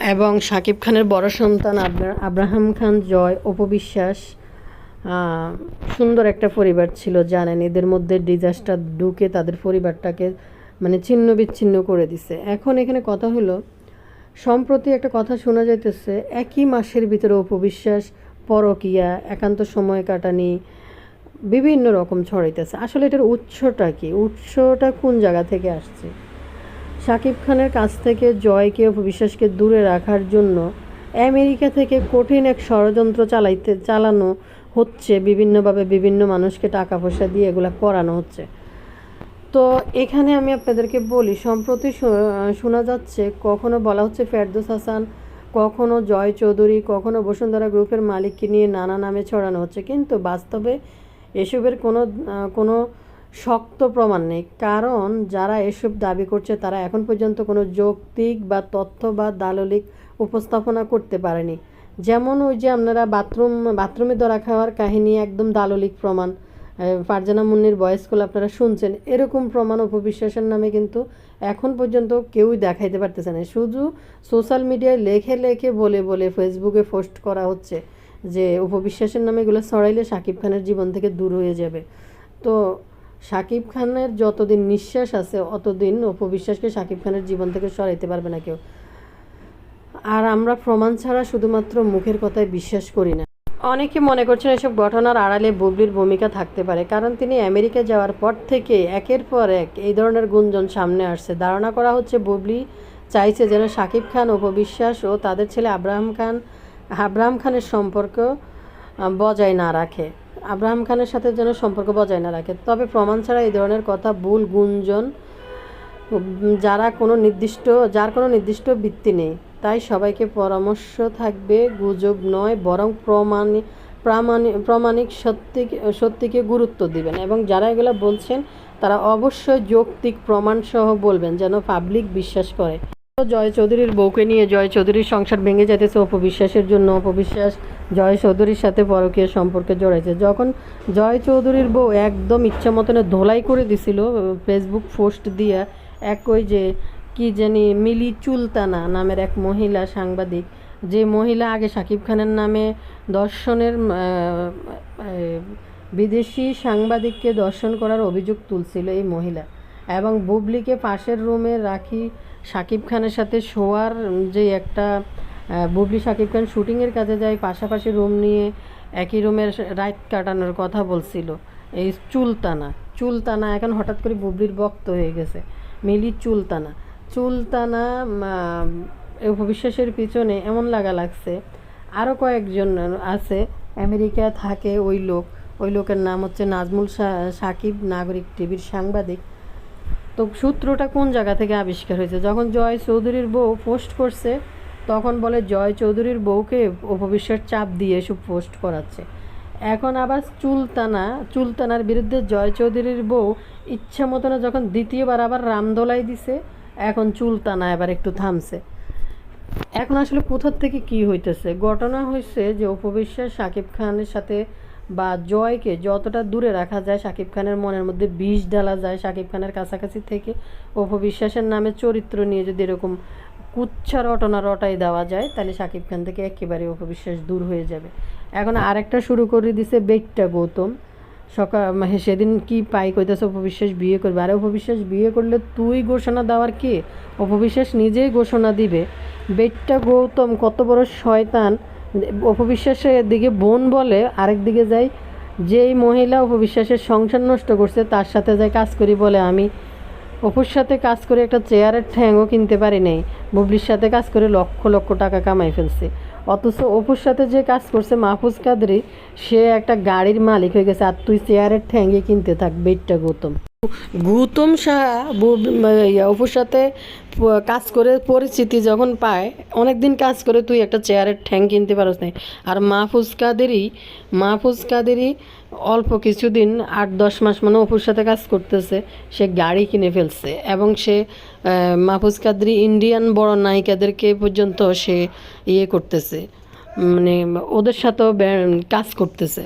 এবং শাকিব খানের বড় সন্তান আবরা- আব্রাহাম খান জয় অপবিশ্বাস সুন্দর একটা পরিবার ছিল, জানেন, এদের মধ্যে ডিজাস্টার ঢুকে তাদের পরিবারটাকে মানে ছিন্ন বিচ্ছিন্ন করে দিছে। এখন এখানে কথা হলো, সম্প্রতি একটা কথা শোনা যাইতেছে, একই মাসের ভিতরে অপবিশ্বাস পরকিয়া, একান্ত সময় কাটানি, বিভিন্ন রকম ছড়াইতেছে। আসলে এটার উৎসটা কি? উৎসটা কোন জায়গা থেকে আসছে? শাকিব খানের কাছ থেকে জয়কে অপবিশ্বাসকে দূরে রাখার জন্য আমেরিকা থেকে কঠিন এক ষড়যন্ত্র চালাইতে, চালানো হচ্ছে। বিভিন্নভাবে বিভিন্ন মানুষকে টাকা পয়সা দিয়ে এগুলা করানো হচ্ছে। তো এখানে আমি আপনাদেরকে বলি, সম্প্রতি শোনা যাচ্ছে, কখনো বলা হচ্ছে ফেরদৌস হাসান, কখনো জয় চৌধুরী, কখনো বসুন্ধরা গ্রুপের মালিককে নিয়ে নানা নামে ছড়ানো হচ্ছে। কিন্তু বাস্তবে এসবের কোনো কোনো শক্ত প্রমাণ নেই। কারণ যারা এসব দাবি করছে, তারা এখন পর্যন্ত কোনো যৌক্তিক বা তথ্য বা দাললিক উপস্থাপনা করতে পারেনি। যেমন ওই যে আপনারা বাথরুম, বাথরুমে ধরা খাওয়ার কাহিনী একদম দাললিক প্রমাণ। ফারজানা মুন্নির বয়সগুলো আপনারা শুনছেন, এরকম প্রমাণ উপবিশ্বাসের নামে কিন্তু এখন পর্যন্ত কেউই দেখাইতে পারতেছে না। শুধু সোশ্যাল মিডিয়ায় লেখে লেখে বলে বলে ফেসবুকে পোস্ট করা হচ্ছে যে উপবিশ্বাসের নামে এগুলো সরাইলে শাকিব খানের জীবন থেকে দূর হয়ে যাবে। তো শাকিব খানের যতদিন নিঃশ্বাস আছে, অতদিন অপবিশ্বাসকে শাকিব খানের জীবন থেকে সরাইতে পারবে না কেউ। আর আমরা প্রমাণ ছাড়া শুধুমাত্র মুখের কথায় বিশ্বাস করি না। অনেকে মনে করছেন এসব ঘটনার আড়ালে বুবলির ভূমিকা থাকতে পারে, কারণ তিনি আমেরিকা যাওয়ার পর থেকে একের পর এক এই ধরনের গুঞ্জন সামনে আসছে। ধারণা করা হচ্ছে বুবলি চাইছে যেন শাকিব খান উপবিশ্বাস ও তাদের ছেলে আব্রাহাম খান, আব্রাহাম খানের সম্পর্ক বজায় না রাখে। আব্রাহাম খানের সাথে যেন সম্পর্ক বজায় না রাখে। তবে প্রমাণ ছাড়া এই ধরনের কথা ভুল গুঞ্জন, যারা কোনো নির্দিষ্ট, যার কোনো নির্দিষ্ট ভিত্তি নেই। তাই সবাইকে পরামর্শ থাকবে, গুজব নয়, বরং প্রমাণিক প্রামাণিক প্রমাণিক সত্যি, সত্যিকে গুরুত্ব দিবেন। এবং যারা এগুলো বলছেন, তারা অবশ্যই যৌক্তিক প্রমাণ সহ বলবেন, যেন পাবলিক বিশ্বাস করে। জয় চৌধুরীর বউকে নিয়ে জয় চৌধুরীর সংসার ভেঙে যেতেছে অপবিশ্বাসের জন্য। অপবিশ্বাস জয় চৌধুরীর সাথে পরকীয় সম্পর্কে জড়াইছে। যখন জয় চৌধুরীর বউ একদম ইচ্ছা মতনে ধোলাই করে দিছিল ফেসবুক পোস্ট দিয়ে এক ওই যে, কি জানি, মিলি চুলতানা নামের এক মহিলা সাংবাদিক, যে মহিলা আগে শাকিব খানের নামে দর্শনের বিদেশি সাংবাদিককে দর্শন করার অভিযোগ তুলছিল এই মহিলা এবং বুবলিকে পাশের রুমে রাখি শাকিব খানের সাথে শোয়ার যে একটা বুবলি শাকিব খান শুটিংয়ের কাজে যায়, পাশাপাশি রুম নিয়ে একই রুমের রাত কাটানোর কথা বলছিল। এই চুলতানা চুলতানা এখন হঠাৎ করে বুবলির বক্ত হয়ে গেছে। মিলি চুলতানা। চুলতানা উপবিশ্বাসের পিছনে এমন লাগা লাগছে আরও কয়েকজন আছে আমেরিকা থাকে ওই লোক। ওই লোকের নাম হচ্ছে নাজমুল সাকিব, নাগরিক টিভির সাংবাদিক। তো সূত্রটা কোন জায়গা থেকে আবিষ্কার হয়েছে? যখন জয় চৌধুরীর বউ পোস্ট করছে তখন বলে, জয় চৌধুরীর বউকে উপবিশ্বাস চাপ দিয়ে এসব পোস্ট করাচ্ছে। এখন আবার চুলতানা, চুলতানার বিরুদ্ধে জয় চৌধুরীর বউ ইচ্ছা মতো না যখন দ্বিতীয়বার আবার রামদোলাই দিছে, এখন চুলতানা এবার একটু থামছে। এখন আসলে কোথার থেকে কি হইতেছে? ঘটনা হয়েছে যে, উপবিশ্বাস শাকিব খানের সাথে বা জয়কে যতটা দূরে রাখা যায় শাকিব খানের মনের মধ্যে বিষ ঢালা যায়। শাকিব খানের কাছাকাছি থেকে উপবিশ্বাসের নামে চরিত্র নিয়ে যদি এরকম কুচ্ছা রটনা রটাই দেওয়া যায়, তাহলে শাকিব খান থেকে একেবারে অপবিশ্বাস দূর হয়ে যাবে। এখন আরেকটা শুরু করে দিছে বেগটা গৌতম। সকাল মানে সেদিন কি পাই কইতেছে, অপবিশ্বাস বিয়ে করবে। আরে অপবিশ্বাস বিয়ে করলে তুই ঘোষণা দেওয়ার কে? অপবিশ্বাস নিজেই ঘোষণা দিবে। বেটটা গৌতম কত বড় শয়তান। অপবিশ্বাসের দিকে বোন বলে, আরেক দিকে যাই, যেই মহিলা অপবিশ্বাসের সংসার নষ্ট করছে, তার সাথে যাই কাজ করি বলে আমি অপুর সাথে কাজ করে একটা চেয়ারের ঠ্যাংও কিনতে পারে নাই। বুবলির সাথে কাজ করে লক্ষ লক্ষ টাকা কামাই ফেলছে। অথচ অপুর সাথে যে কাজ করছে মাহফুজ কাদরি, সে একটা গাড়ির মালিক হয়ে গেছে আর তুই চেয়ারের ঠ্যাঙ্গে কিনতে থাক বেটটা গৌতম। গৌতম সাহা অপুর সাথে কাজ করে পরিচিতি যখন পায় অনেক দিন কাজ করে তুই একটা চেয়ারের ঠ্যাং কিনতে পারস না আর মাহফুজ কাদেরই মাহফুজ কাদেরই অল্প কিছুদিন, আট দশ মাস মানে অপুর সাথে কাজ করতেছে। সে গাড়ি কিনে ফেলছে এবং সে মাহফুজ কাদরি ইন্ডিয়ান বড় নায়িকাদেরকে পর্যন্ত সে ইয়ে করতেছে। মানে ওদের সাথেও কাজ করতেছে।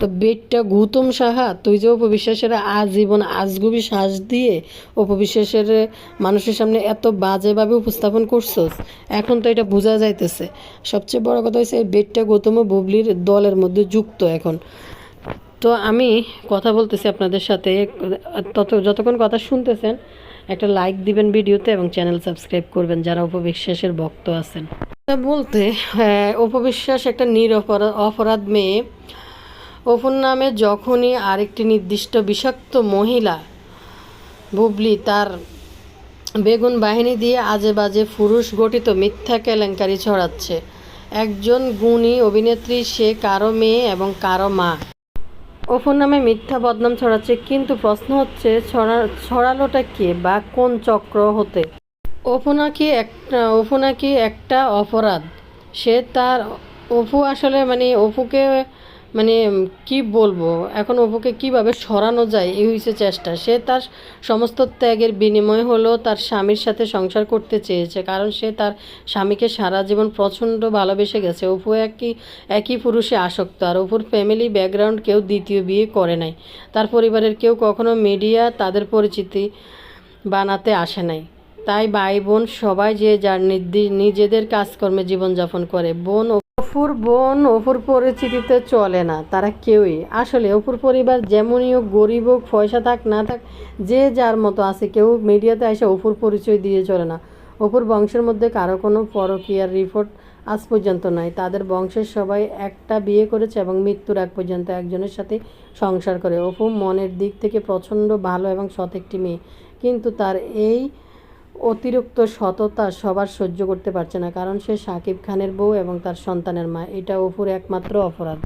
তো বেটটা গৌতম সাহা তুই যে অপবিশ্বাসের আজীবন আজগুবি শ্বাস দিয়ে অপবিশ্বাসের মানুষের সামনে এত বাজেভাবে উপস্থাপন করছস এখন তো এটা বোঝা যাইতেছে। সবচেয়ে বড় কথা হচ্ছে বেটটা গৌতম ও বুবলির দলের মধ্যে যুক্ত এখন। তো আমি কথা বলতেছি আপনাদের সাথে, তত যতক্ষণ কথা শুনতেছেন, একটা লাইক দিবেন ভিডিওতে এবং চ্যানেল সাবস্ক্রাইব করবেন যারা উপবিশ্বাসের ভক্ত আছেন। তা বলতে উপবিশ্বাস একটা নিরপরাধ অপরাধ মেয়ে। অপুর নামে যখনই আরেকটি নির্দিষ্ট বিষাক্ত মহিলা, বুবলি, তার বেগুন বাহিনী দিয়ে আজে বাজে পুরুষ গঠিত মিথ্যা কেলেঙ্কারি ছড়াচ্ছে। একজন গুণী অভিনেত্রী, সে কারও মেয়ে এবং কারও মা। অফুর নামে মিথ্যা বদনাম ছড়াচ্ছে, কিন্তু প্রশ্ন হচ্ছে, ছড়া, ছড়ালোটা কে বা কোন চক্র হতে? অপু নাকি একটা অপু নাকি একটা অপরাধ। সে তার অপু আসলে মানে অপুকে মানে কি বলব, এখন অপুকে কীভাবে সরানো যায় এই হয়েছে চেষ্টা। সে তার সমস্ত ত্যাগের বিনিময় হলো তার স্বামীর সাথে সংসার করতে চেয়েছে, কারণ সে তার স্বামীকে সারা জীবন প্রচণ্ড ভালোবেসে গেছে। অপু একই একই পুরুষে আসক্ত, আর অপুর ফ্যামিলি ব্যাকগ্রাউন্ড কেউ দ্বিতীয় বিয়ে করে নাই। তার পরিবারের কেউ কখনো মিডিয়া তাদের পরিচিতি বানাতে আসে নাই। তাই ভাই বোন সবাই যে যার নিজেদের কাজকর্মে জীবনযাপন করে। বোন অপুর বোন অপুর পরিচিতিতে চলে না, তারা কেউই। আসলে অপুর পরিবার যেমনই হোক, গরিব হোক, পয়সা থাক, না থাক, যে যার মতো আছে, কেউ মিডিয়াতে এসে অপুর পরিচয় দিয়ে চলে না। অপুর বংশের মধ্যে কারও কোনো পরকীয়ার রিপোর্ট আজ পর্যন্ত নাই। তাদের বংশের সবাই একটা বিয়ে করেছে এবং মৃত্যুর আগ পর্যন্ত একজনের সাথে সংসার করে। অপু মনের দিক থেকে প্রচণ্ড ভালো এবং সৎ একটি মেয়ে। কিন্তু তার এই অতিরিক্ত সততা সবার সহ্য করতে পারছে না, কারণ সে সাকিব খানের বউ এবং তার সন্তানের মা। এটা অপুর একমাত্র অপরাধ।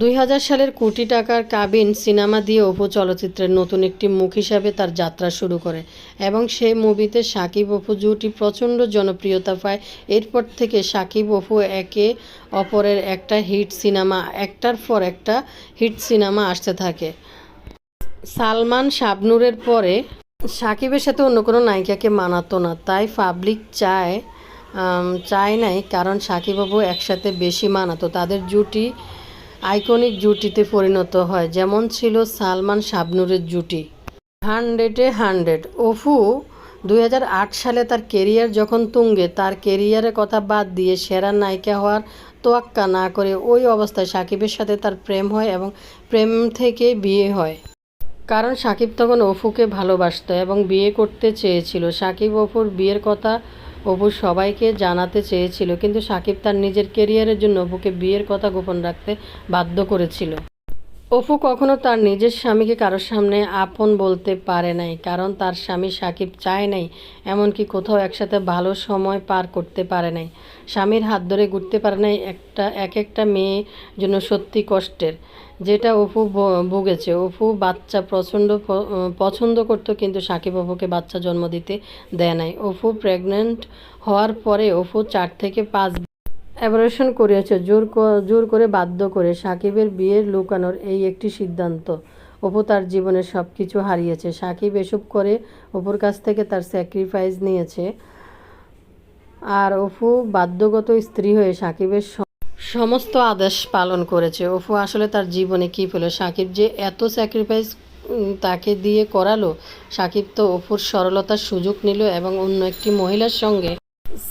দুই হাজার সালের কোটি টাকার কাবিন সিনেমা দিয়ে অপু চলচ্চিত্রের নতুন একটি মুখ হিসাবে তার যাত্রা শুরু করে এবং সেই মুভিতে সাকিব অপু জুটি প্রচণ্ড জনপ্রিয়তা পায়। এরপর থেকে সাকিব অপু একে অপরের একটা হিট সিনেমা, একটার পর একটা হিট সিনেমা আসতে থাকে। সালমান শাবনুরের পরে সাকিবের সাথে অন্য কোনো নায়িকাকে মানাতো না, তাই পাবলিক চায় চায় নাই, কারণ সাকিব বাবু একসাথে বেশি মানাতো। তাদের জুটি আইকনিক জুটিতে পরিণত হয়, যেমন ছিল সালমান শাবনুরের জুটি। হান্ড্রেডে হান্ড্রেড। অফু দু হাজার আট সালে তার কেরিয়ার যখন তুঙ্গে, তার কেরিয়ারের কথা বাদ দিয়ে সেরা নায়িকা হওয়ার তোয়াক্কা না করে ওই অবস্থায় সাকিবের সাথে তার প্রেম হয় এবং প্রেম থেকে বিয়ে হয়। কারণ সাকিব তখন অফুকে ভালোবাসতো এবং বিয়ে করতে চেয়েছিল। সাকিব অফুর বিয়ের কথা অপু সবাইকে জানাতে চেয়েছিল, কিন্তু সাকিব তার নিজের কেরিয়ারের জন্য অপুকে বিয়ের কথা গোপন রাখতে বাধ্য করেছিল। অপু কখনো তার নিজের স্বামীকে কারোর সামনে আপন বলতে পারে নাই, কারণ তার স্বামী সাকিব চায় নাই, এমনকি কোথাও একসাথে ভালো সময় পার করতে পারে নাই। স্বামীর হাত ধরে ঘুরতে পারে নাই একটা, এক একটা মেয়ে জন্য সত্যি কষ্টের। যেটা অপু ভুগেছে অপু বাচ্চা প্রচণ্ড পছন্দ করতো কিন্তু সাকিব অপুকে বাচ্চা জন্ম দিতে দেয় নাই। অপু প্রেগনেন্ট হওয়ার পরে অপু চার থেকে পাঁচ অ্যাবরেশন করিয়েছে, জোর জোর করে বাধ্য করে সাকিবের বিয়ের লুকানোর এই একটি সিদ্ধান্ত। অপু তার জীবনের সব কিছু হারিয়েছে। সাকিব এসব করে অপুর কাছ থেকে তার স্যাক্রিফাইস নিয়েছে। আর অপু বাধ্যগত স্ত্রী হয়ে সাকিবের সমস্ত আদেশ পালন করেছে। অপু আসলে তার জীবনে কী পেল? সাকিব যে এত স্যাক্রিফাইস তাকে দিয়ে করালো, সাকিব তো অপুর সরলতার সুযোগ নিল এবং অন্য একটি মহিলার সঙ্গে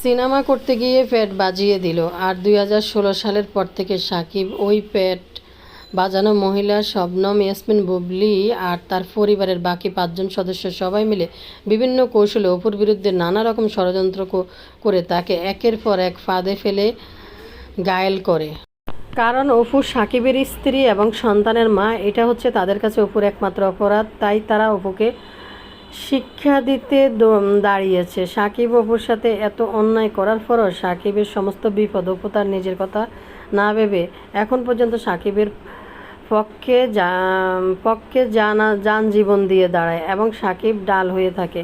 সিনেমা করতে গিয়ে পেট বাজিয়ে দিল। আর দুই হাজার ষোলো সালের পর থেকে সাকিব ওই পেট বাজানো মহিলা শবনম, ইয়াসমিন, বুবলি আর তার পরিবারের বাকি পাঁচজন সদস্য সবাই মিলে বিভিন্ন কৌশলে অপুর বিরুদ্ধে নানা রকম ষড়যন্ত্র করে তাকে একের পর এক ফাঁদে ফেলে গায়েল করে। কারণ অপু সাকিবের স্ত্রী এবং সন্তানের মা, এটা হচ্ছে তাদের কাছে অপুর একমাত্র অপরাধ। তাই তারা অপুকে শিক্ষা দিতে দাঁড়িয়েছে। সাকিব অপুর সাথে এত অন্যায় করার পরও সাকিবের সমস্ত বিপদ অপু তার নিজের কথা না ভেবে এখন পর্যন্ত সাকিবের পক্ষে যা- পক্ষে জানা যান জীবন দিয়ে দাঁড়ায় এবং সাকিব ডাল হয়ে থাকে।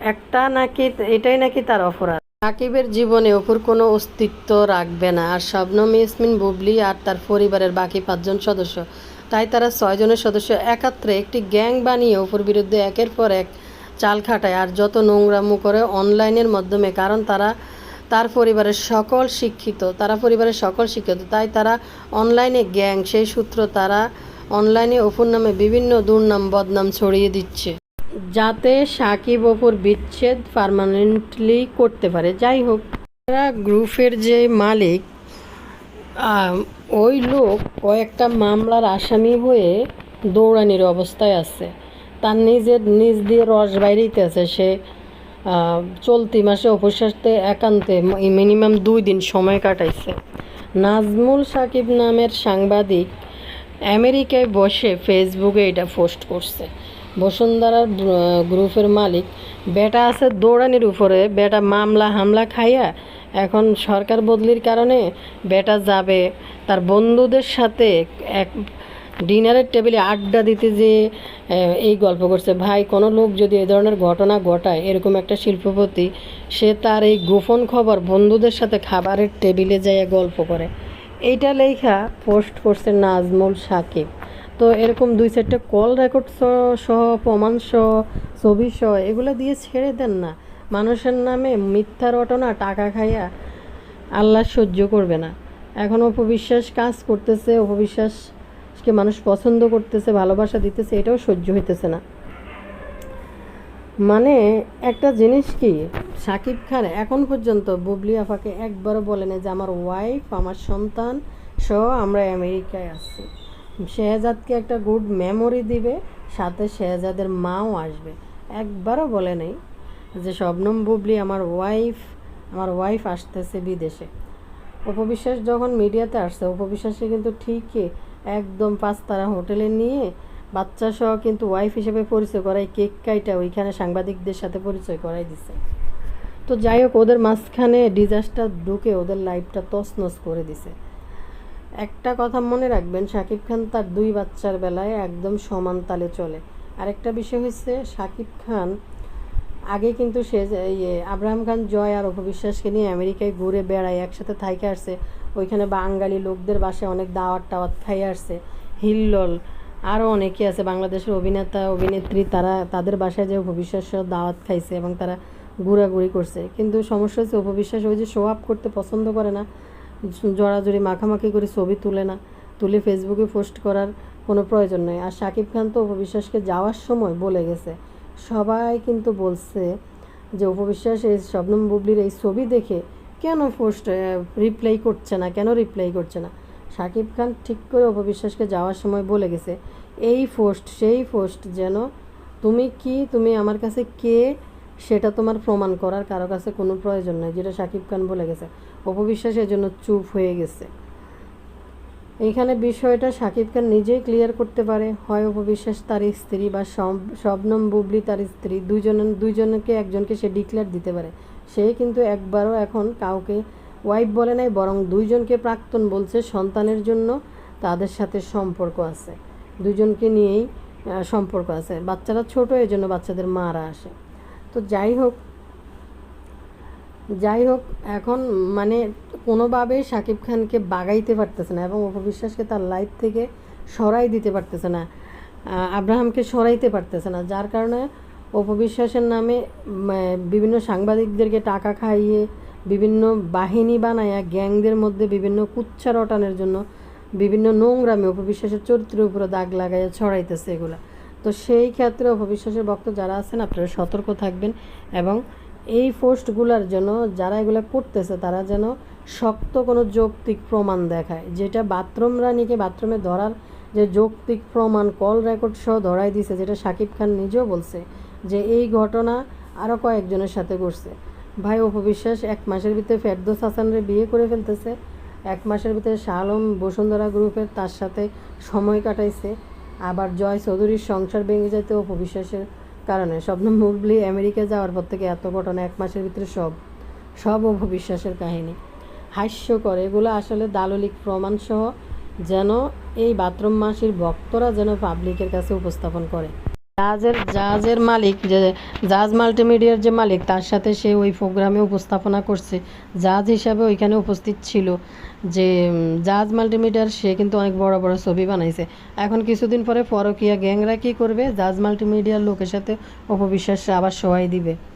একটা নাকি, এটাই নাকি তার অপরাধ। সাকিবের জীবনে অপুর কোনো অস্তিত্ব রাখবে না। আর শবনম ইয়াসমিন, বুবলি আর তার পরিবারের বাকি পাঁচজন সদস্য। তাই তারা ছয়জনের সদস্য একাত্রে একটি গ্যাং বানিয়ে অপুর বিরুদ্ধে একের পর এক চাল খাটায়। আর যত নোংরামো করে অনলাইনের মাধ্যমে, কারণ তারা, তার পরিবারের সকল শিক্ষিত, তারা পরিবারের সকল শিক্ষিত, তাই তারা অনলাইনে গ্যাং। সেই সূত্র তারা অনলাইনে অপুর নামে বিভিন্ন দুর্নাম, বদনাম ছড়িয়ে দিচ্ছে। যাতে সাকিব ওপর বিচ্ছেদ পার্মানেন্টলি করতে পারে। যাই হোক, তারা গ্রুপের যে মালিক ওই লোক কয়েকটা মামলার আসামি হয়ে দৌড়ানির অবস্থায় আছে। তার নিজের নিজ দিয়ে রস বাইরেইতে আছে। সে চলতি মাসে অপসারতে একান্তে মিনিমাম দুই দিন সময় কাটাইছে। নাজমুল সাকিব নামের সাংবাদিক আমেরিকায় বসে ফেসবুকে এটা পোস্ট করছে। বসুন্ধরার গ্রুপের মালিক, বেটা আছে দৌড়ানির উপরে, বেটা মামলা হামলা খাইয়া এখন সরকার বদলির কারণে বেটা যাবে। তার বন্ধুদের সাথে এক ডিনারের টেবিলে আড্ডা দিতে যে এই গল্প করছে, ভাই, কোনো লোক যদি এ ধরনের ঘটনা ঘটায়, এরকম একটা শিল্পপতি, সে তার এই গোপন খবর বন্ধুদের সাথে খাবারের টেবিলে যাইয়া গল্প করে। এইটা লেখা পোস্ট করছে নাজমুল সাকিব। তো এরকম দুই চারটে কল রেকর্ড সহ, প্রমাণ সহ ছবি সহ এগুলো দিয়ে ছেড়ে দেন না। মানুষের নামে মিথ্যা রটনা টাকা খাইয়া আল্লাহ সহ্য করবে না। এখন অপবিশ্বাস কাজ করতেছে, অপবিশ্বাসকে মানুষ পছন্দ করতেছে, ভালোবাসা দিতেছে, এটাও সহ্য হইতেছে না। মানে একটা জিনিস কি, সাকিব খান এখন পর্যন্ত বুবলি আফাকে একবারও বলেন যে আমার ওয়াইফ আমার সন্তান সহ আমরা আমেরিকায় আসছি শেহজাদকে একটা গুড মেমোরি দিবে, সাথে শেহজাদের মাও আসবে। একবারও বলে নেই যে শবনম বুবলি আমার ওয়াইফ আমার ওয়াইফ আসতেছে বিদেশে। উপবিশ্বাস যখন মিডিয়াতে আসছে উপবিশ্বাসে কিন্তু ঠিকই একদম পাঁচতারা হোটেলে নিয়ে বাচ্চা সহ কিন্তু ওয়াইফ হিসেবে পরিচয় করাই কেক কাইটা ওইখানে সাংবাদিকদের সাথে পরিচয় করাই দিছে। তো যাই হোক, ওদের মাঝখানে ডিজাস্টার ঢুকে ওদের লাইফটা তছনছ করে দিছে। একটা কথা মনে রাখবেন, শাকিব খান তার দুই বাচ্চার বেলায় একদম সমান তালে চলে। আরেকটা বিষয় হচ্ছে শাকিব খান আগে কিন্তু সে ইয়ে আব্রাহাম খান, জয় আর অপবিশ্বাসকে নিয়ে আমেরিকায় ঘুরে বেড়ায়, একসাথে থাইকে আসছে। ওইখানে বাঙালি লোকদের বাসায় অনেক দাওয়াত টাওয়াত খাই আসছে। হিল্লোল আরও অনেকে আছে, বাংলাদেশের অভিনেতা, অভিনেত্রী, তারা তাদের বাসায় যে উপবিশ্বাস দাওয়াত খাইছে এবং তারা ঘোরাঘুরি করছে। কিন্তু সমস্যা হচ্ছে উপবিশ্বাস ওই যে শো আপ করতে পছন্দ করে না জড়াজড়ি মাখামাখি করে ছবি তুলে না, তুলে ফেসবুকে পোস্ট করার কোনো প্রয়োজন নেই। আর শাকিব খান তো উপবিশ্বাসকে যাওয়ার সময় বলে গেছে। সবাই কিন্তু বলছে যে উপবিশ্বাস এই শবনম বুবলির এই ছবি দেখে কেন পোস্ট রিপ্লাই করছে না, কেন রিপ্লাই করছে না? শাকিব খান ঠিক করে অপবিশ্বাসকে যাওয়ার সময় বলে গেছে, এই পোস্ট, সেই পোস্ট যেন তুমি কি, তুমি আমার কাছে কে সেটা তোমার প্রমাণ করার কারও কাছে কোনো প্রয়োজন নাই, যেটা শাকিব খান বলে গেছে। অপবিশ্বাসের জন্য চুপ হয়ে গেছে। এইখানে বিষয়টা শাকিব খান নিজেই ক্লিয়ার করতে পারে। হয় উপবিশ্বাস তার স্ত্রী বা শব- শবনম বুবলি তার স্ত্রী দুইজন দুইজনকে একজনকে সে ডিক্লেয়ার দিতে পারে। সে কিন্তু একবারও এখন কাউকে ওয়াইফ বলে নাই, বরং দুইজনকে প্রাক্তন বলছে, সন্তানের জন্য তাদের সাথে সম্পর্ক আছে। দুজনকে নিয়েই সম্পর্ক আছে। বাচ্চারা ছোট এই জন্য বাচ্চাদের মারা আসে। তো যাই হোক যাই হোক, এখন মানে কোনোভাবেই শাকিব খানকে বাগাইতে পারতেছে না এবং অপবিশ্বাসকে তার লাইফ থেকে সরাই দিতে পারতেছে না আব্রাহামকে সরাইতে পারতেছে না। যার কারণে অপবিশ্বাসের নামে বিভিন্ন সাংবাদিকদেরকে টাকা খাইয়ে, বিভিন্ন বাহিনী বানায়া, গ্যাংদের মধ্যে বিভিন্ন কুচ্ছা রটানোর জন্য বিভিন্ন নোংরামে অপবিশ্বাসের চরিত্রের উপরে দাগ লাগাইয়া ছড়াইতেছে এগুলা। তো সেই ক্ষেত্রে অপবিশ্বাসের ভক্ত যারা আছেন, আপনারা সতর্ক থাকবেন এবং এই পোস্টগুলোর জন্য যারা এগুলো করতেছে, তারা যেন শক্ত কোনো যৌক্তিক প্রমাণ দেখায়। যেটা বাথরুম রানীকে বাথরুমে ধরার যে যৌক্তিক প্রমাণ, কল রেকর্ড সহ ধরাই দিছে, যেটা শাকিব খান নিজেও বলছে যে এই ঘটনা আরও কয়েকজনের সাথে ঘটছে। ভাই অপবিশ্বাস এক মাসের ভিতরে ফেরদোস হাসানরে বিয়ে করে ফেলতেছে। এক মাসের ভিতরে শালম বসুন্ধরা গ্রুপের তার সাথে সময় কাটাইছে। আবার জয় চৌধুরীর সংসার ভেঙে যেতে অপবিশ্বাসের কারণে স্বপ্ন মুবলি আমেরিকা যাওয়ার পর থেকে এত ঘটনা এক মাসের ভিতরে সব সব অপবিশ্বাসের কাহিনী। হাস্যকর এগুলো আসলে দাললিক প্রমাণসহ যেন এই বাথরুম মাসির ভক্তরা যেন পাবলিকের কাছে উপস্থাপন করে। জাহাজের জাহাজের মালিক যে, জাহাজ মাল্টিমিডিয়ার যে মালিক, তার সাথে সে ওই প্রোগ্রামে উপস্থাপনা করছে। জাহাজ হিসাবে ওইখানে উপস্থিত ছিল যে জাহাজ মাল্টিমিডিয়ার সে কিন্তু অনেক বড় বড় ছবি বানাইছে। এখন কিছুদিন পরে ফরকিয়া গ্যাংরা কী করবে? জাহাজ মাল্টিমিডিয়ার লোকের সাথে অপবিশ্বাস আবার সহায় দিবে।